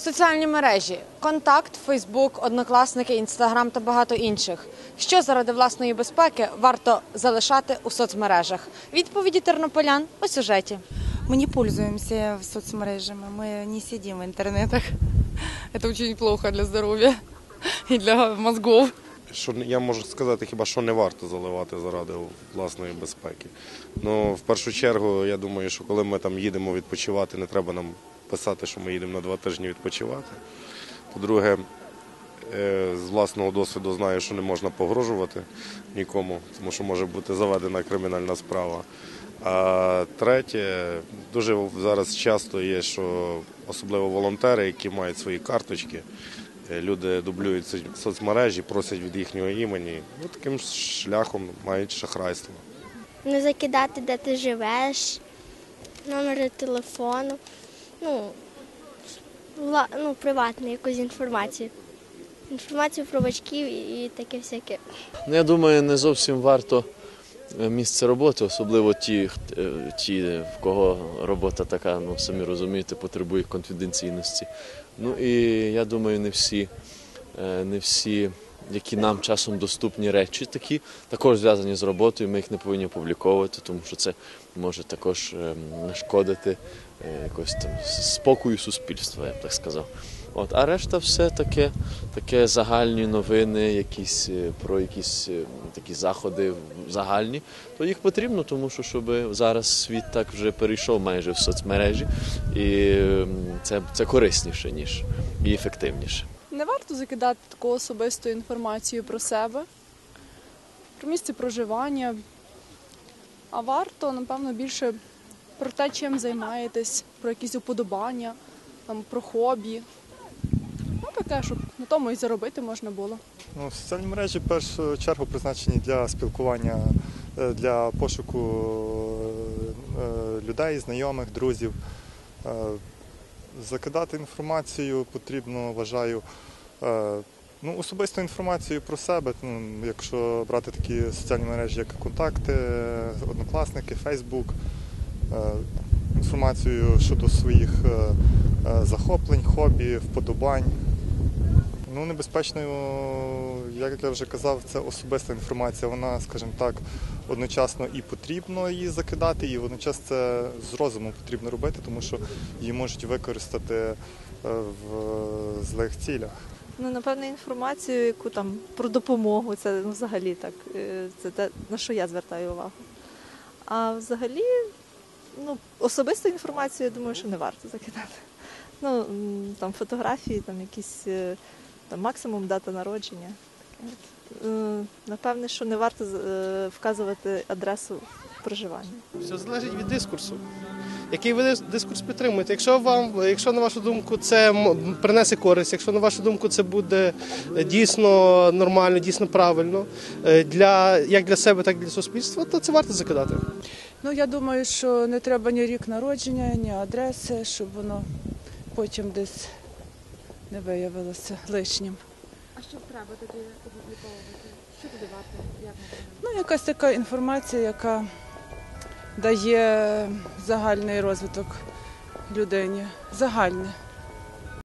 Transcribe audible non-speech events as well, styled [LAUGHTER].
Соціальні мережі: Контакт, Фейсбук, Однокласники, Інстаграм та багато інших. Що заради власної безпеки варто залишати у соцмережах? Відповіді тернополян у сюжеті. Мы не пользуемся соцмережами, мы не сидим в интернетах. Это [LAUGHS] очень плохо для здоровья и для мозгов. Що не- я можу сказати, хіба що не варто заливати заради власної безпеки. Ну, в першу чергу, я думаю, що коли ми там їдемо відпочивати, не треба нам писати, що ми їдемо на два тижні відпочивати. По-друге, е, з власного досвіду знаю, що не можна погрожувати нікому, тому що може бути заведена кримінальна справа. А третє, дуже зараз часто є, що особливо волонтери, які мають свої карточки, е, люди дублюють соцмережі, просять від їхнього імені. Ну, таким шляхом мають шахрайство. не закидати, де ти живеш, номери телефону, ну, вла- ну приватну якусь інформацію. Інформацію про батьків і таке всяке. Ну, я думаю, не зовсім варто е, місце роботи, особливо ті, е, ті, в кого робота така, ну самі розумієте, потребує конфіденційності. Ну і я думаю, не всі, е, не всі, які нам часом доступні речі, такі також зв'язані з роботою. Ми їх не повинні опубліковувати, тому що це може також е, нашкодити е, якось там спокою суспільства, я б так сказав. От, а решта все таке, таке загальні новини, якісь е, про якісь е, такі заходи загальні, то їх потрібно, тому що щоб зараз світ так вже перейшов майже в соцмережі, і ем, це, це корисніше, ніж і ефективніше. Не варто закидати таку особисту інформацію про себе, про місце проживання, а варто, напевно, більше про те, чим займаєтесь, про якісь уподобання, там, про хобі. Ну, таке, щоб на тому і заробити можна було. Ну, соціальні мережі в першу чергу призначені для спілкування, е, для пошуку е, людей, знайомих, друзів. Е, Закидати інформацію потрібно, вважаю, ну, особисту інформацію про себе. Ну, якщо брати такі соціальні мережі, як контакти, однокласники, Фейсбук, е, інформацію щодо своїх е, е, захоплень, хобі, вподобань. Ну, небезпечною, як я вже казав, це особиста інформація. Вона, скажімо так, одночасно і потрібно її закидати, і водночас це з розумом потрібно робити, тому що її можуть використати е, в злих цілях. Ну, напевно, інформацію, яку там про допомогу, це ну, взагалі так, е, це те, на що я звертаю увагу. А взагалі, ну, особисту інформацію, я думаю, що не варто закидати. Ну, там фотографії, там якісь е, там, максимум дата народження. Е, Напевне, що не варто вказувати адресу проживання. Все залежить від дискурсу. Який ви дис- дискурс підтримуєте? Якщо вам, якщо на вашу думку це м- принесе користь, якщо на вашу думку це буде е, дійсно нормально, дійсно правильно е, для як для себе, так і для суспільства, то це варто закидати. Ну, я думаю, що не треба ні рік народження, ні адреси, щоб воно потім десь не виявилося лишнім. А що треба тоді опубліковувати? Що туди варто? Як Ну, якась така інформація, яка дає загальний розвиток людині. Загальне.